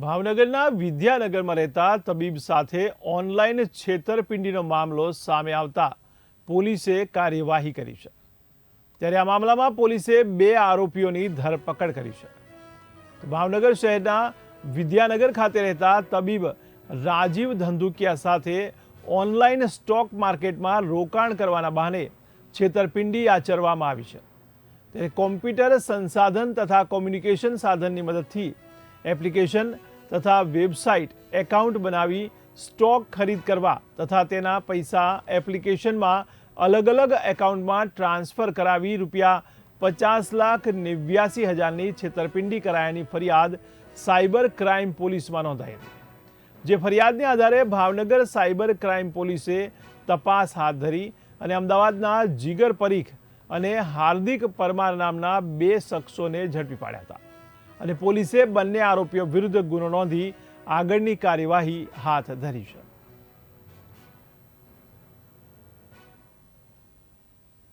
ભાવનગરના વિદ્યાનગરમાં રહેતા તબીબ સાથે ઓનલાઈન છેતરપિંડીનો મામલો સામે આવતા પોલીસે કાર્યવાહી કરી છે. ત્યારે આ મામલામાં પોલીસે બે આરોપીઓની ધરપકડ કરી છે. ભાવનગર શહેરના વિદ્યાનગર ખાતે રહેતા તબીબ રાજીવ ધંધુકિયા સાથે ઓનલાઈન સ્ટોક માર્કેટમાં રોકાણ કરવાના બહાને છેતરપિંડી આચરવામાં આવી છે. ત્યારે કોમ્પ્યુટર સંસાધન તથા કોમ્યુનિકેશન સાધનની મદદથી એપ્લિકેશન તથા વેબસાઇટ એકાઉન્ટ બનાવી સ્ટોક ખરીદ કરવા તથા તેના પૈસા એપ્લિકેશનમાં અલગ અલગ એકાઉન્ટમાં ટ્રાન્સફર કરાવી રૂપિયા પચાસ લાખ નેવ્યાસી હજારની છેતરપિંડી કરાયાની ફરિયાદ સાયબર ક્રાઇમ પોલીસમાં નોંધાઈ. હતી જે ફરિયાદને આધારે ભાવનગર સાયબર ક્રાઇમ પોલીસે તપાસ હાથ ધરી અને અમદાવાદના જીગર પરીખ અને હાર્દિક પરમાર નામના બે શખ્સોને ઝડપી પાડ્યા હતા. અને પોલીસે બંને આરોપીઓ વિરુદ્ધ ગુનો નોંધી આગળની કાર્યવાહી હાથ ધરી છે.